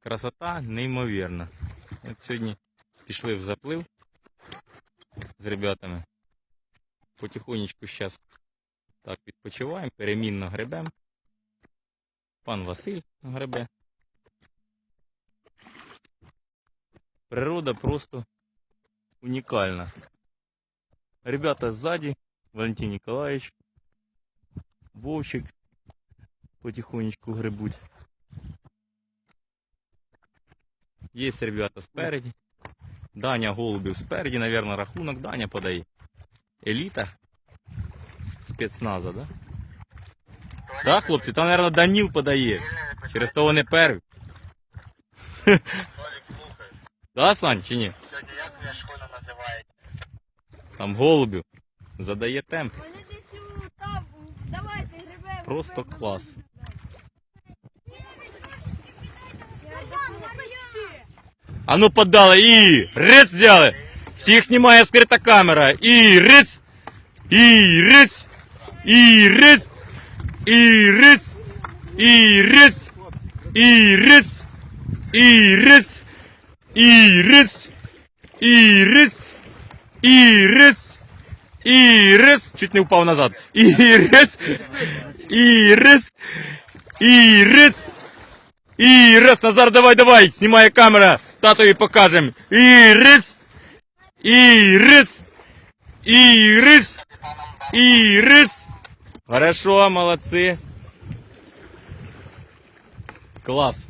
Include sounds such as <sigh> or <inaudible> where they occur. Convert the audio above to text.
Красота неймовірна. От сьогодні пішли в заплив з ребятами. Потихонечку зараз так відпочиваємо, перемінно гребемо. Пан Василь гребе. Природа просто унікальна. Ребята сзади, Валентин Николаевич, Вовчик потихонечку гребуть. Є ребята спереді. Даня Голубів спереді, наверное, рахунок Даня подає. Еліта спецназа, да? Да, хлопці, там, наверное, Даніл подає. Через то вони перві. <laughs> Да, Сань, чи ні? Там Голубів задає темп. Просто клас. А ну подали і риц взяли. Всіх знімає скрита камера. І риц. І риц. І риц. І риц. І риц. І риц. І риц. І риц. І риц. І риц. Ірис. Чуть не впав назад. Ірис. Ірис. Ірис. Ірис. Назар, давай, давай. Знімає камера. Татові покажем. Ірис. Ірис. Ірис. Ірис. Хорошо, молодці. Клас.